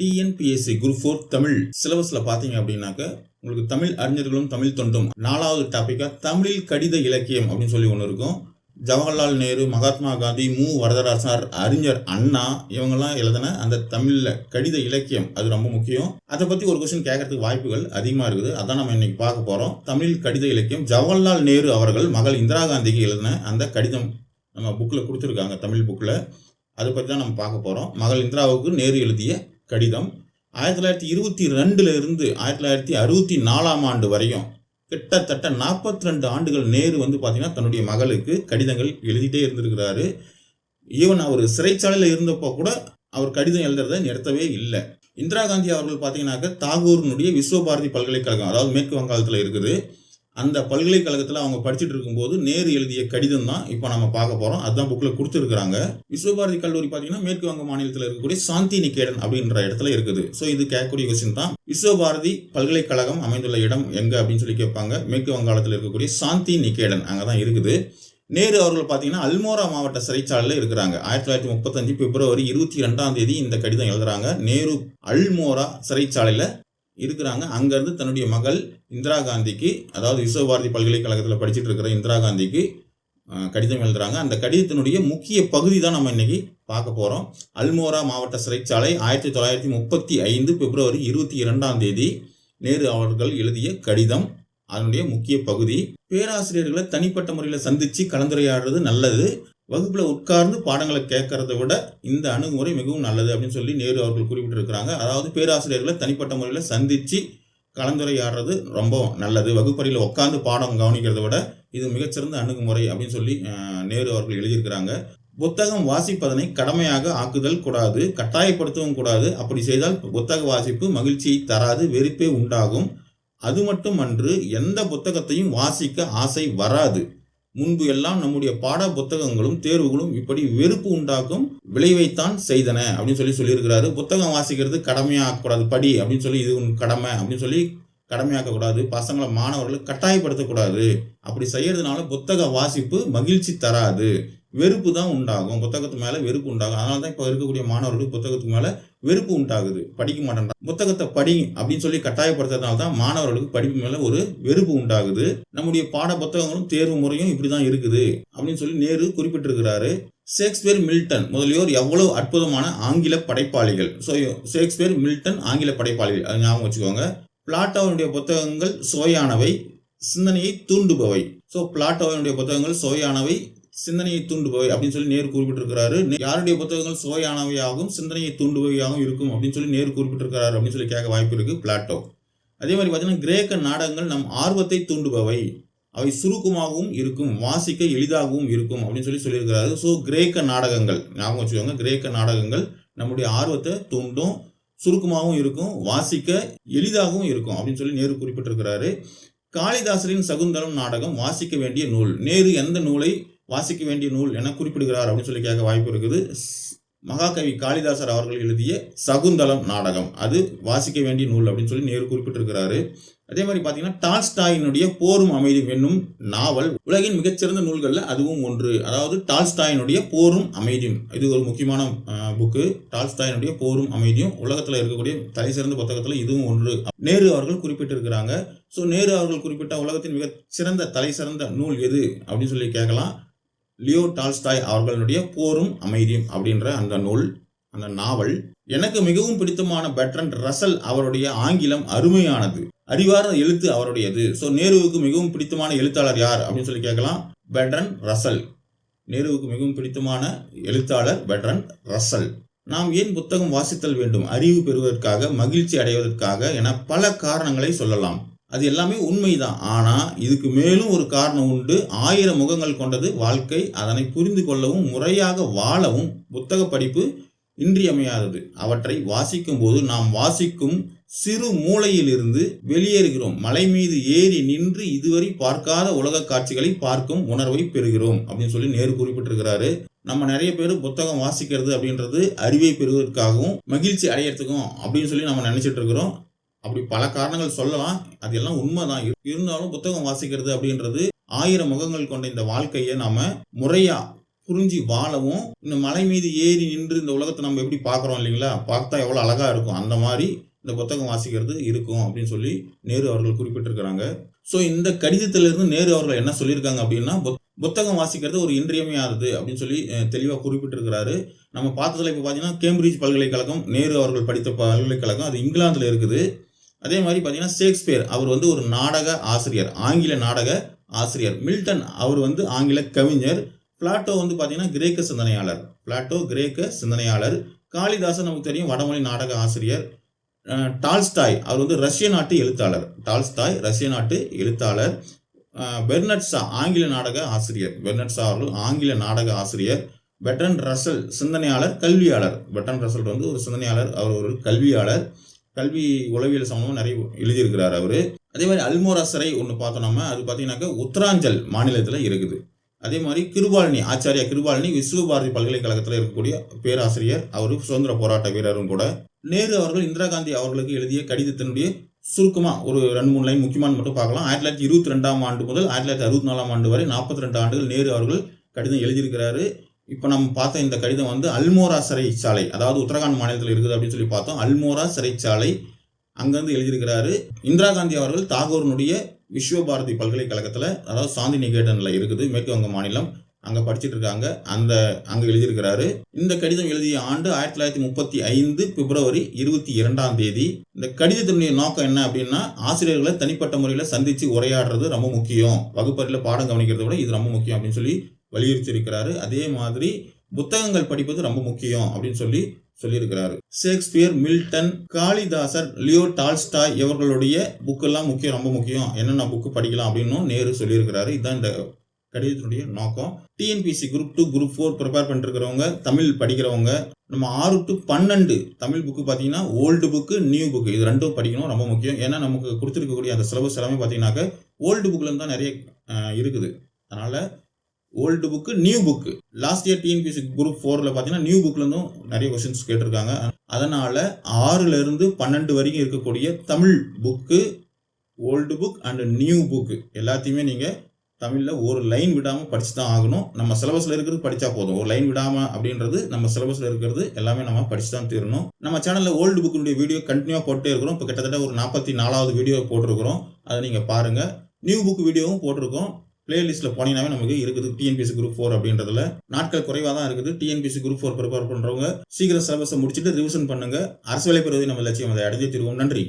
TNPSC group four Tamil சிலபஸில் பார்த்தீங்க அப்படின்னாக்க உங்களுக்கு தமிழ் அறிஞர்களும் தமிழ் தொண்டும். நாலாவது டாப்பிக்காக தமிழில் கடித இலக்கியம் அப்படின்னு சொல்லி ஒன்று இருக்கும். ஜவஹர்லால் நேரு மகாத்மா காந்தி மு. வரதராசனார் அறிஞர் அண்ணா இவங்கெல்லாம் எழுதின அந்த தமிழில் கடித இலக்கியம். அது ரொம்ப முக்கியம். அதை பற்றி ஒரு கொஸ்டின் கேட்கறதுக்கு வாய்ப்புகள் அதிகமாக இருக்குது. அதான் நம்ம இன்னைக்கு பார்க்க போகிறோம் தமிழ் கடித இலக்கியம். ஜவஹர்லால் நேரு அவர்கள் மகள் இந்திரா காந்திக்கு எழுதின அந்த கடிதம் நம்ம புக்கில் கொடுத்துருக்காங்க தமிழ் புக்கில் அதை பற்றி தான் நம்ம பார்க்க போகிறோம் மகள் இந்திராவுக்கு நேரு எழுதிய கடிதம். ஆயிரத்தி தொள்ளாயிரத்தி இருபத்தி ரெண்டுல இருந்து ஆயிரத்தி தொள்ளாயிரத்தி அறுபத்தி நாலாம் ஆண்டு வரையும் கிட்டத்தட்ட நாற்பத்தி ரெண்டு ஆண்டுகள் நேரு வந்து பார்த்தீங்கன்னா தன்னுடைய மகளுக்கு கடிதங்கள் எழுதிட்டே இருந்திருக்கிறாரு. ஈவன் அவர் சிறைச்சாலையில் இருந்தப்போ கூட அவர் கடிதம் எழுதுறதை நிறுத்தவே இல்லை. இந்திரா காந்தி அவர்கள் பார்த்தீங்கன்னாக்க தாகூரினுடைய விஸ்வபாரதி பல்கலைக்கழகம் அதாவது மேற்கு வங்காளத்தில் இருக்குது. அந்த பல்கலைக்கழகத்தில் அவங்க படிச்சுட்டு இருக்கும்போது நேரு எழுதிய கடிதம் தான் இப்போ நம்ம பார்க்க போகிறோம் அதுதான் புக்கில் கொடுத்துருக்குறாங்க. விஸ்வபாரதி கல்லூரி பார்த்தீங்கன்னா மேற்கு வங்க மாநிலத்தில் இருக்கக்கூடிய சாந்தி நிகேடன் அப்படின்ற இடத்துல இருக்குது. ஸோ இது கேட்கக்கூடிய கொஸ்டின் தான். விஸ்வபாரதி பல்கலைக்கழகம் அமைந்துள்ள இடம் எங்கே அப்படின்னு சொல்லி கேட்பாங்க. மேற்கு வங்காளத்தில் இருக்கக்கூடிய சாந்தி நிகேடன் அங்கே தான் இருக்குது. நேரு அவர்கள் பார்த்தீங்கன்னா அல்மோரா மாவட்ட சிறைச்சாலையில் இருக்கிறாங்க. ஆயிரத்தி தொள்ளாயிரத்தி முப்பத்தஞ்சு பிப்ரவரி இருபத்தி ரெண்டாம் தேதி இந்த கடிதம் எழுதுறாங்க. நேரு அல்மோரா சிறைச்சாலையில் இருக்கிறாங்க. அங்கேருந்து தன்னுடைய மகள் இந்திரா காந்திக்கு அதாவது விஸ்வபாரதி பல்கலைக்கழகத்தில் படிச்சுட்டு இருக்கிற இந்திரா காந்திக்கு கடிதம் எழுதுகிறாங்க அந்த கடிதத்தினுடைய முக்கிய பகுதி தான் நம்ம இன்னைக்கு பார்க்க போகிறோம் அல்மோரா மாவட்ட சிறைச்சாலை ஆயிரத்தி தொள்ளாயிரத்தி முப்பத்தி ஐந்து பிப்ரவரி இருபத்தி இரண்டாம் தேதி நேரு அவர்கள் எழுதிய கடிதம். அதனுடைய முக்கிய பகுதி பேராசிரியர்களை தனிப்பட்ட முறையில் சந்தித்து கலந்துரையாடுறது நல்லது. வகுப்பில் உட்கார்ந்து பாடங்களை கேட்கறத விட இந்த அணுகுமுறை மிகவும் நல்லது அப்படின்னு சொல்லி நேரு அவர்கள் குறிப்பிட்டிருக்கிறாங்க. அதாவது பேராசிரியர்களை தனிப்பட்ட முறையில் சந்தித்து கலந்துரையாடுறது ரொம்ப நல்லது. வகுப்பறையில் உட்கார்ந்து பாடம் கவனிக்கிறத விட இது மிகச்சிறந்த அணுகுமுறை அப்படின்னு சொல்லி நேரு அவர்கள் எழுதியிருக்கிறாங்க. புத்தகம் வாசிப்பதனை கடமையாக ஆக்குதல் கூடாது கட்டாயப்படுத்தவும் கூடாது. அப்படி செய்தால் புத்தக வாசிப்பு மகிழ்ச்சியை தராது வெறுப்பே உண்டாகும். அது மட்டுமன்று எந்த புத்தகத்தையும் வாசிக்க ஆசை வராது. முன்பு எல்லாம் நம்முடைய பாட புத்தகங்களும் தேர்வுகளும் இப்படி வெறுப்பு உண்டாக்கும் விளைவைத்தான் செய்தன அப்படின்னு சொல்லி சொல்லியிருக்கிறாரு. புத்தகம் வாசிக்கிறது கடமையாக்கக்கூடாது. படி அப்படின்னு சொல்லி இது உன் கடமை அப்படின்னு சொல்லி கடமையாக்கக்கூடாது. பசங்களை மாணவர்களை கட்டாயப்படுத்தக்கூடாது. அப்படி செய்யறதுனால புத்தக வாசிப்பு மகிழ்ச்சி தராது. வெறுப்பு தான் உண்டாகும். புத்தகத்து மேலே வெறுப்பு உண்டாகும். அதனால தான் இப்போ இருக்கக்கூடிய மாணவர்களுக்கு புத்தகத்துக்கு மேலே வெறுப்பு உண்டாகுது. படிக்க மாட்டேன்றாங்க புத்தகத்தை படி அப்படின்னு சொல்லி கட்டாயப்படுத்துறதுனால தான் மாணவர்களுக்கு படிப்பு மேலே ஒரு வெறுப்பு உண்டாகுது. நம்முடைய பாட புத்தகங்களும் தேர்வு முறையும் இப்படி தான் இருக்குது அப்படின்னு சொல்லி நேரு குறிப்பிட்டிருக்கிறாரு. ஷேக்ஸ்பியர் மில்டன் முதலியோர் எவ்வளவு அற்புதமான ஆங்கில படைப்பாளிகள். ஸோ ஷேக்ஸ்பியர் மில்டன் ஆங்கில படைப்பாளிகள். அது ஞாபகம் வச்சுக்கோங்க. பிளாட்டோனுடைய புத்தகங்கள் சுவையானவை சிந்தனையை தூண்டுபவை. ஸோ பிளாட்டோனுடைய புத்தகங்கள் சுவையானவை சிந்தனையை தூண்டுபவை அப்படின்னு சொல்லி நேரு குறிப்பிட்டிருக்கிறாரு. யாருடைய புத்தகங்கள் சுவையானவையாகவும் சிந்தனையை தூண்டுபவையாகவும் இருக்கும் அப்படின்னு சொல்லி நேரு குறிப்பிட்டிருக்கிறாரு அப்படின்னு சொல்லி கேட்க வாய்ப்பு இருக்கு பிளாட்டோ. அதே மாதிரி பார்த்தீங்கன்னா கிரேக்க நாடகங்கள் நம் ஆர்வத்தை தூண்டுபவை. அவை சுருக்கமாகவும் இருக்கும் வாசிக்க எளிதாகவும் இருக்கும் அப்படின்னு சொல்லி சொல்லியிருக்கிறாரு. ஸோ கிரேக்க நாடகங்கள் ஞாபகம் வச்சுக்கோங்க கிரேக்க நாடகங்கள் நம்முடைய ஆர்வத்தை தூண்டும் சுருக்கமாகவும் இருக்கும் வாசிக்க எளிதாகவும் இருக்கும் அப்படின்னு சொல்லி நேரு குறிப்பிட்டிருக்கிறாரு. காளிதாசரின் சகுந்தலம் நாடகம் வாசிக்க வேண்டிய நூல். நேரு எந்த நூலை வாசிக்க வேண்டிய நூல் என குறிப்பிடுகிறார் அப்படின்னு சொல்லி கேட்க வாய்ப்பு இருக்குது. ஸ்- மகாகவி காளிதாசர் அவர்கள் எழுதிய சகுந்தலம் நாடகம். அது வாசிக்க வேண்டிய நூல் அப்படின்னு சொல்லி நேரு குறிப்பிட்டிருக்கிறாரு. அதே மாதிரி பார்த்தீங்கன்னா டால்ஸ்டாயினுடைய போரும் அமைதியும் என்னும் நாவல் உலகின் மிகச்சிறந்த நூல்களில் அதுவும் ஒன்று. அதாவது டால்ஸ்டாயினுடைய போரும் அமைதியும். இது ஒரு முக்கியமான புக்கு. டால்ஸ்டாயினுடைய போரும் அமைதியும் உலகத்தில் இருக்கக்கூடிய தலை சிறந்த புத்தகத்தில் இதுவும் ஒன்று. நேரு அவர்கள் குறிப்பிட்டிருக்கிறாங்க. ஸோ நேரு அவர்கள் குறிப்பிட்ட உலகத்தின் மிக சிறந்த தலை சிறந்த நூல் எது அப்படின்னு சொல்லி கேட்கலாம். லியோ டால்ஸ்டாய் அவர்களுடைய போரும் அமைதியும் அப்படின்ற அந்த நூல் அந்த நாவல் எனக்கு மிகவும் பிடித்தமான பெட்ரன் ரசல் அவருடைய ஆங்கிலம் அருமையானது. அறிவார்ந்த எழுத்து அவருடையது. ஸோ நேருவுக்கு மிகவும் பிடித்தமான எழுத்தாளர் யார் அப்படின்னு சொல்லி கேட்கலாம். Bertrand Russell. நேருவுக்கு மிகவும் பிடித்தமான எழுத்தாளர் பெட்ரன் ரசல். நாம் ஏன் புத்தகம் வாசித்தல் வேண்டும்? அறிவு பெறுவதற்காக மகிழ்ச்சி அடைவதற்காக என பல காரணங்களை சொல்லலாம். அது எல்லாமே உண்மைதான். ஆனால் இதுக்கு மேலும் ஒரு காரணம் உண்டு. ஆயிரம் முகங்கள் கொண்டது வாழ்க்கை. அதனை புரிந்து கொள்ளவும் முறையாக வாழவும் புத்தக படிப்பு இன்றியமையாதது. அவற்றை வாசிக்கும் போது நாம் வாசிக்கும் சிறு மூலையிலிருந்து வெளியேறுகிறோம். மலை மீது ஏறி நின்று இதுவரை பார்க்காத உலக காட்சிகளை பார்க்கும் உணர்வை பெறுகிறோம் அப்படின்னு சொல்லி நேரு குறிப்பிட்டிருக்கிறாரு. நம்ம நிறைய பேர் புத்தகம் வாசிக்கிறது அப்படின்றது அறிவை பெறுவதற்காகவும் மகிழ்ச்சி அடையிறதுக்கும் அப்படின்னு சொல்லி நம்ம நினைச்சிட்டு இருக்கிறோம். அப்படி பல காரணங்கள் சொல்லலாம். அது எல்லாம் உண்மைதான் இருந்தாலும் புத்தகம் வாசிக்கிறது அப்படின்றது ஆயிரம் முகங்கள் கொண்ட இந்த வாழ்க்கையை நாம முறையா புரிஞ்சு வாழவும் இந்த மலை மீது ஏறி நின்று இந்த உலகத்தை நம்ம எப்படி பார்க்குறோம் இல்லைங்களா? பார்த்தா எவ்வளோ அழகாக இருக்கும். அந்த மாதிரி இந்த புத்தகம் வாசிக்கிறது இருக்கும் அப்படின்னு சொல்லி நேரு அவர்கள் குறிப்பிட்டிருக்கிறாங்க. ஸோ இந்த கடிதத்திலிருந்து நேரு அவர்கள் என்ன சொல்லியிருக்காங்க அப்படின்னா புத்தகம் வாசிக்கிறது ஒரு இன்றியமையாதது அப்படின்னு சொல்லி தெளிவாக குறிப்பிட்டிருக்கிறாரு. நம்ம பார்த்ததுல இப்போ பார்த்தீங்கன்னா கேம்பிரிட்ஜ் பல்கலைக்கழகம் நேரு அவர்கள் படித்த பல்கலைக்கழகம் அது இங்கிலாந்தில் இருக்குது. அதே மாதிரி பார்த்தீங்கன்னா ஷேக்ஸ்பியர் அவர் வந்து ஒரு நாடக ஆசிரியர் ஆங்கில நாடக ஆசிரியர். மில்டன் அவர் வந்து ஆங்கில கவிஞர். பிளாட்டோ வந்து பார்த்தீங்கன்னா கிரேக்க சிந்தனையாளர். பிளாட்டோ கிரேக்க சிந்தனையாளர். காளிதாசன் நமக்கு தெரியும் வடமொழி நாடக ஆசிரியர். டால்ஸ்டாய் அவர் வந்து ரஷ்ய நாட்டு எழுத்தாளர். டால்ஸ்டாய் ரஷ்ய நாட்டு எழுத்தாளர். பெர்னட்ஸா ஆங்கில நாடக ஆசிரியர். பெர்னட்ஸா அவர்கள் ஆங்கில நாடக ஆசிரியர். பெட்டன் ரசல் சிந்தனையாளர் கல்வியாளர். பெட்டன் ரசல் வந்து ஒரு சிந்தனையாளர் அவர் ஒரு கல்வியாளர். கல்வி உளவியல் சம்பந்தமாக நிறைய எழுதியிருக்கிறார் அவர். அதே மாதிரி அல்மோரா சிறை ஒன்று பார்த்தோம்னா அது பார்த்தீங்கன்னாக்கா உத்தராஞ்சல் மாநிலத்தில் இருக்குது. அதே மாதிரி கிருபாலினி ஆச்சாரியா கிருபாலினி விஸ்வபாரதி பல்கலைக்கழகத்தில் இருக்கக்கூடிய பேராசிரியர் அவர் சுதந்திர போராட்ட வீரரும் கூட. நேரு அவர்கள் இந்திரா காந்தி அவர்களுக்கு எழுதிய கடிதத்தினுடைய சுருக்கமாக ஒரு ரெண்டு மூணு லைன் முக்கியமான மட்டும் பார்க்கலாம். ஆயிரத்தி தொள்ளாயிரத்தி இருபத்தி ரெண்டாம் ஆண்டு முதல் ஆயிரத்தி தொள்ளாயிரத்தி அறுபத்தி நாலாம் ஆண்டு வரை நாற்பத்தி ரெண்டு ஆண்டுகள் நேரு அவர்கள் கடிதம் எழுதியிருக்கிறாரு. இப்போ நம்ம பார்த்த இந்த கடிதம் வந்து அல்மோரா சிறைச்சாலை அதாவது உத்தரகாண்ட் மாநிலத்தில் இருக்குது அப்படின்னு சொல்லி பார்த்தோம். அல்மோரா சிறைச்சாலை அங்கேருந்து எழுதியிருக்கிறாரு. இந்திரா காந்தி அவர்கள் தாகூரினுடைய விஸ்வபாரதி பல்கலைக்கழகத்தில் அதாவது சாந்தி நிகேதனில் இருக்குது மேற்கு வங்க மாநிலம். அங்கே படிச்சுட்டு இருக்காங்க அந்த அங்கே எழுதியிருக்கிறாரு. இந்த கடிதம் எழுதிய ஆண்டு ஆயிரத்தி தொள்ளாயிரத்தி முப்பத்தி ஐந்து பிப்ரவரி இருபத்தி இரண்டாம் தேதி. இந்த கடிதத்தினுடைய நோக்கம் என்ன அப்படின்னா ஆசிரியர்களை தனிப்பட்ட முறையில் சந்தித்து உரையாடுறது ரொம்ப முக்கியம். வகுப்பறையில் பாடம் கவனிக்கிறத விட இது ரொம்ப முக்கியம் அப்படின்னு சொல்லி வலியுறுத்தியிருக்கிறாரு. அதே மாதிரி புத்தகங்கள் படிப்பது ரொம்ப முக்கியம் அப்படின்னு சொல்லி சொல்லியிருக்கிறாரு. Shakespeare Milton Kalidasar Leo Tolstoy இவர்களுடைய புக்கெல்லாம் முக்கியம் ரொம்ப முக்கியம். என்னென்ன புக்கு படிக்கலாம் அப்படின்னும் நேரு சொல்லியிருக்கிறாரு. இதுதான் இந்த கடிதத்தினுடைய நோக்கம். TNPSC group two group four prepare பண்ணிருக்கிறவங்க Tamil படிக்கிறவங்க நம்ம ஆறு டு பன்னெண்டு தமிழ் புக்கு பார்த்தீங்கன்னா ஓல்டு புக்கு நியூ புக்கு இது ரெண்டும் படிக்கணும் ரொம்ப முக்கியம். ஏன்னா நமக்கு கொடுத்துருக்கக்கூடிய அந்த சிலபஸ் எல்லாமே பார்த்தீங்கன்னாக்க ஓல்டு புக்கில் தான் நிறைய இருக்குது. அதனால் old book new book. Last year TNPSC group ஃபோரில் பார்த்தீங்கன்னா நியூ புக்லேருந்தும் நிறைய கொஸ்டின்ஸ் கேட்டிருக்காங்க. அதனால் ஆறுலேருந்து பன்னெண்டு வரைக்கும் இருக்கக்கூடிய Tamil book old book and new book எல்லாத்தையுமே நீங்கள் தமிழில் ஒரு லைன் விடாமல் படித்து தான் ஆகணும். நம்ம சிலபஸில் இருக்கிறது படித்தா போதும். ஒரு லைன் விடாமல் அப்படின்றது நம்ம சிலபஸில் இருக்கிறது எல்லாமே நம்ம படித்து தான் தீரணும். நம்ம சேனலில் ஓல்டு புக்கினுடைய வீடியோ கண்டினியூவாக போட்டே இருக்கிறோம். இப்போ கிட்டத்தட்ட ஒரு நாற்பத்தி நாலாவது வீடியோ போட்டிருக்கிறோம். அதை நீங்கள் பாருங்கள் நியூ புக் வீடியோவும் போட்டிருக்கோம். பிளேலிஸ்ட்டில் போனீங்கன்னாவே நமக்கு இருக்குது டிஎன்பிஎஸ்சி குரூப் ஃபோர் அப்படின்றதுல. நாட்கள் குறைவாக தான் இருக்குது டிஎன்பிஎஸ்சி குரூப் ஃபோர் ப்ரிப்பேர் பண்ணுறவங்க சீக்கிரம் சிலபஸை முடிச்சுட்டு ரிவிஷன் பண்ணுங்க. அரசு வேலை பெறுவதை நம்ம லட்சியம். அதை அடைஞ்சே திருவோம். நன்றி.